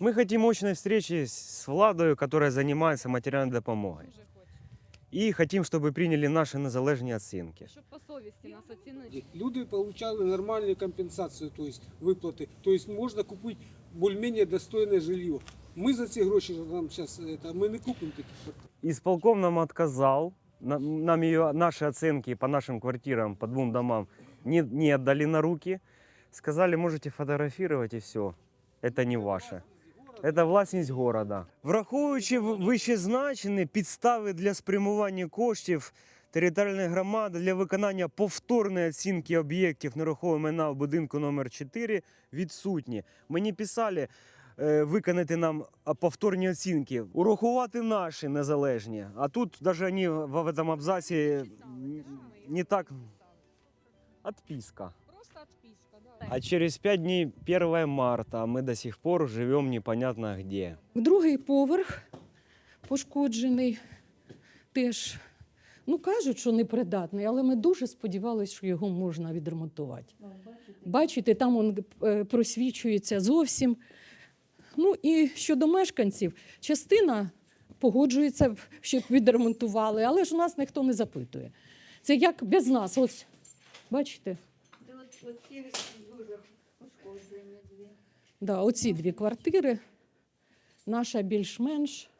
Мы хотим очной встречи с владою, которая занимается материальной допомогой. Дуже хочу. І хотим, щоб прийняли наші незалежні оцінки. Щоб по совісті нас оцінили. Люди получали нормальную компенсацию, то есть выплаты. То есть можно купить более-менее достойное жилье. Мы за ці гроші нам сейчас это, мы не купим таких квартир. Исполком нам отказал. Нам нам ее, наши оценки по нашим квартирам, по двум домам не, не отдали на руки. Сказали, можете фотографировать и все. Это не ваше. Це власність города. Враховуючи вищезначені підстави для спрямування коштів територіальної громади для виконання повторної оцінки об'єктів нерухомого майна в будинку номер 4 відсутні. Мені писали е, виконати нам повторні оцінки, урахувати наші незалежні. А тут навіть вони в, цьому абзаці не так. Отписка. Відписка. А через 5 дней 1 марта, а мы до сих пор живем непонятно где. Другий поверх пошкоджений теж. Ну, кажуть, що непридатний, але ми дуже сподівалися, що його можна відремонтувати. Бачите, там он е, просвічується зовсім. Ну і щодо мешканців, частина погоджується, щоб відремонтували, але ж у нас ніхто не запитує. Це як без нас. Ось, бачите? Да, оці дві квартири. Наша більш-менш.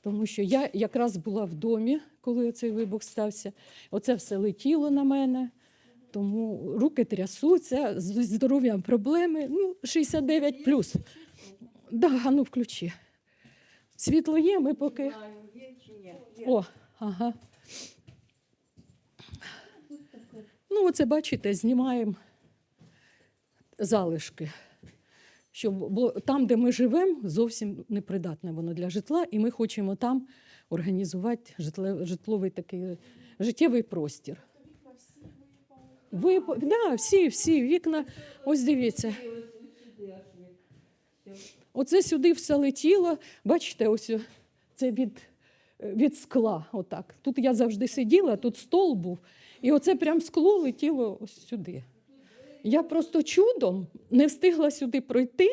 Тому що я якраз була в домі, коли цей вибух стався. Оце все летіло на мене. Тому руки трясуться, з здоров'ям проблеми. Ну, 69 плюс. Да, а ну включи. Світло є, ми поки. О, ага. Ну, оце бачите, знімаємо залишки. Щоб, бо там, де ми живемо, зовсім непридатне воно для житла, і ми хочемо там організувати житловий такий життєвий простір. Ви, да, всі, всі вікна, ось дивіться. Оце сюди все летіло. Бачите, ось це від, від скла. Отак. Тут я завжди сиділа, тут стол був, і оце прям скло летіло ось сюди. Я просто чудом не встигла сюди пройти,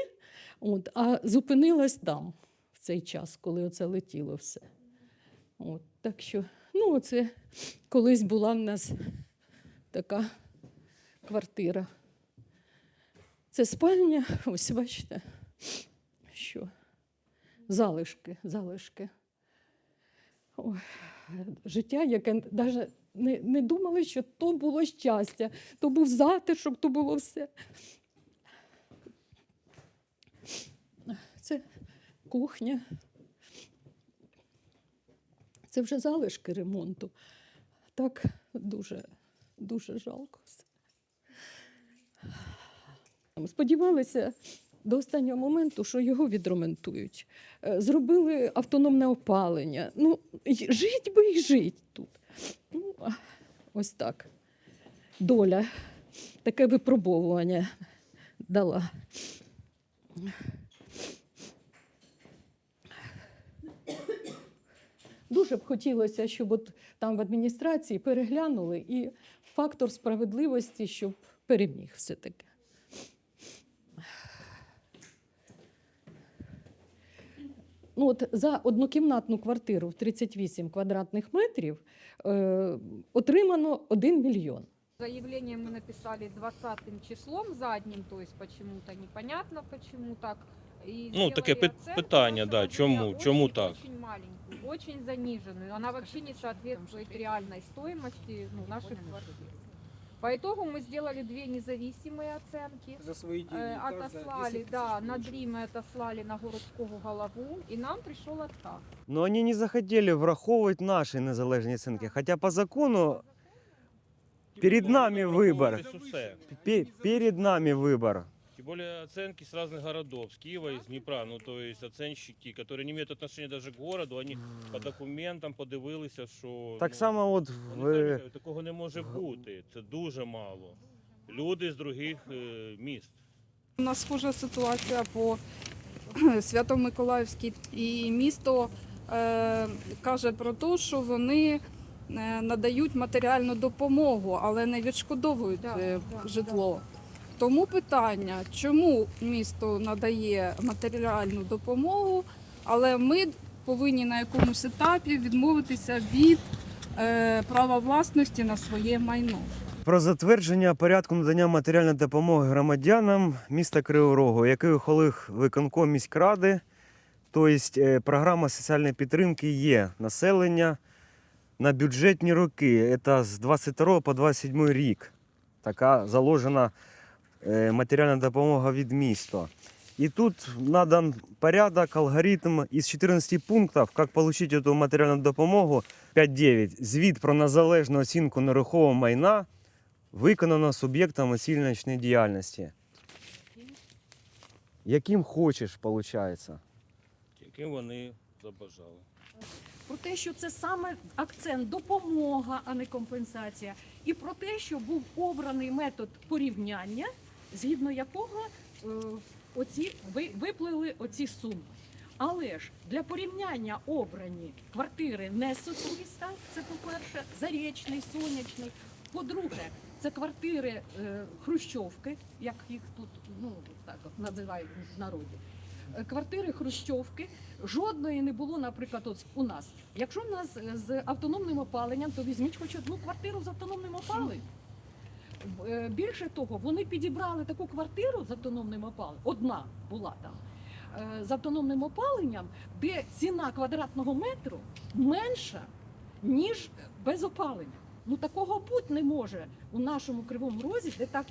от, а зупинилась там в цей час, коли оце летіло все. От, так що, ну, оце колись була в нас така квартира. Це спальня, ось бачите, що залишки, залишки. Життя, яке навіть не, не думали, що то було щастя, то був затишок, то було все. Це кухня. Це вже залишки ремонту. Так дуже, дуже жалко все. Сподівалися до останнього моменту, що його відремонтують. Е, Зробили автономне опалення. Ну, жить би і жить тут. Ну, ось так. Доля. Таке випробовування дала. Дуже б хотілося, щоб от там в адміністрації переглянули і фактор справедливості, щоб переміг все-таки. Ну, от за однокімнатну квартиру в 38 квадратних метрів е, отримано 1 мільйон. Заявление мы написали 20 числом задним, то есть почему-то непонятно, почему так. И Ну, таке сделали оценку питання, да, чому- жилья чому очень, так? Очень маленькую, очень заниженную. Она вообще не соответствует реальной стоимости ну, наших квартир. По итогу мы сделали две независимые оценки. За свої деньги. Э, каждая отослали, 10 да, тысяч на получила. дрим мы отослали на городского голову, и нам пришел отказ. Но они не захотели враховувати наші незалежні оцінки. Хоча по закону перед нами вибор. Це все. Пе- перед нами выбор. Тем более оценки с разных городов, с Киева, из Днепра. Ну, то есть оценщики, которые не имеют отношения даже к городу, они по документам подивилися, що Так ну, само от вони в кажуть, такого не може бути. Це дуже мало. Люди з других е, міст. У нас схожа ситуація по Свято-Миколаївській. І місто е, каже про те, що вони е, надають матеріальну допомогу, але не відшкодовують Да, е, да, житло. Тому питання, чому місто надає матеріальну допомогу, але ми повинні на якомусь етапі відмовитися від е, права власності на своє майно. Про затвердження порядку надання матеріальної допомоги громадянам міста Кривого який ухвалив виконком міськради. Тобто е, програма соціальної підтримки є населення на бюджетні роки. Це з 22 по 27 рік. Така заложена матеріальна допомога від міста. І тут надан порядок, алгоритм із 14 пунктів, як отримати цю матеріальну допомогу. 5.9. Звіт про незалежну оцінку нерухомого майна виконано суб'єктом оціночної діяльності. Яким хочеш, виходить. Яким вони забажали. Про те, що це саме акцент допомога, а не компенсація, і про те, що був обраний метод порівняння, згідно якого е, оці ви, виплили оці суми. Але ж для порівняння обрані квартири не соцміста, це по-перше, зарічний, сонячний. По-друге, це квартири е, Хрущовки, як їх тут ну, так от називають в народі. Е, Квартири Хрущовки жодної не було, наприклад, от у нас. Якщо в нас е, з автономним опаленням, то візьміть хоч одну квартиру з автономним опаленням. Е, Більше того, вони підібрали таку квартиру з автономним опаленням, одна була там, е, з автономним опаленням, де ціна квадратного метру менша, ніж без опалення. Ну такого бути не може у нашому кривому розі, де так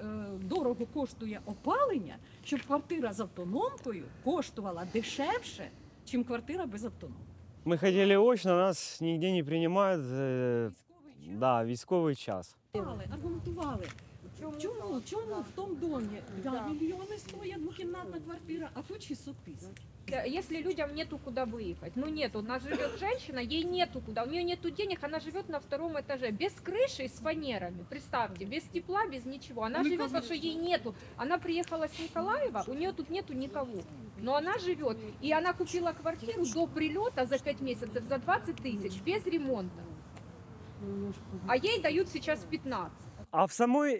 е, дорого коштує опалення, щоб квартира з автономкою коштувала дешевше, ніж квартира без автономки. Ми хотіли очно, нас ніде не приймають. е, Військовий час. Да, військовий час. Аргументували, аргументували. Чому, чому в тому домі да, Да. мільйони стоїть двокімнатна квартира, а тут 600 тисяч? Да, Если людям нету куда выехать, ну нету, у нас живет женщина, ей нету куда, у нее нету денег, она живет на втором этаже, без крыши и с фанерами, представьте, без тепла, без ничего. Она живет, потому что ей нету. Она приехала с Николаева, у нее тут нету никого. Но она живет, и она купила квартиру до прилета за 5 месяцев за 20 тысяч, без ремонта. А ей дают сейчас 15. А в самій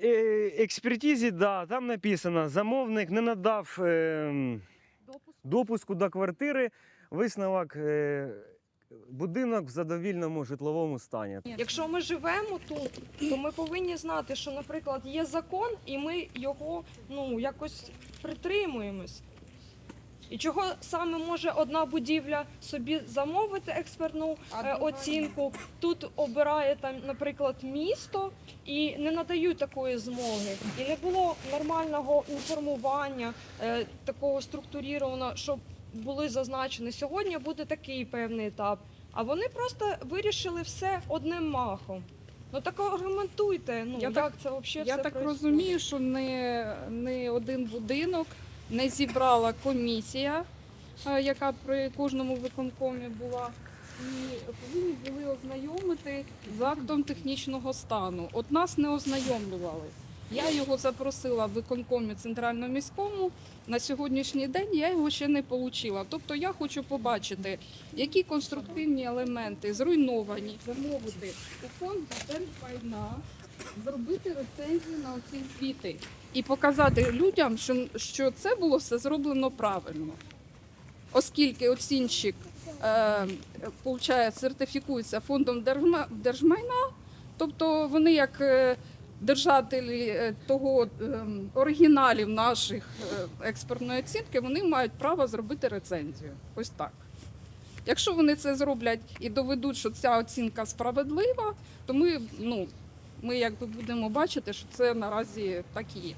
експертизі, да, там написано, замовник не надав е, допуску до квартири, висновок е, будинок в задовільному житловому стані. Якщо ми живемо тут, то ми повинні знати, що, наприклад, є закон, і ми його ну якось притримуємось. І чого саме може одна будівля собі замовити експертну е, оцінку? Тут обирає там, наприклад, місто і не надають такої змоги. І не було нормального інформування, е, такого структурірованого, щоб були зазначені. Сьогодні буде такий певний етап. А вони просто вирішили все одним махом. Ну так аргументуйте. Ну Я як так- це взагалі Я все так происходит? розумію, що не, не один будинок не зібрала комісія, е, яка при кожному виконкомі була, і повинні були ознайомити з актом технічного стану. От нас не ознайомлювали. Я його запросила в виконкомі центральному міському. На сьогоднішній день я його ще не отримала. Тобто я хочу побачити, які конструктивні елементи зруйновані, замовити у фонд держмайна, зробити рецензію на оці звіти і показати людям, що, що це було все зроблено правильно. Оскільки оцінщик е, получає, сертифікується фондом держма- держмайна, тобто вони як е, держателі е, того е, оригіналів наших е, експертної оцінки, вони мають право зробити рецензію. Ось так. Якщо вони це зроблять і доведуть, що ця оцінка справедлива, то ми, ну, ми якби будемо бачити, що це наразі так і є.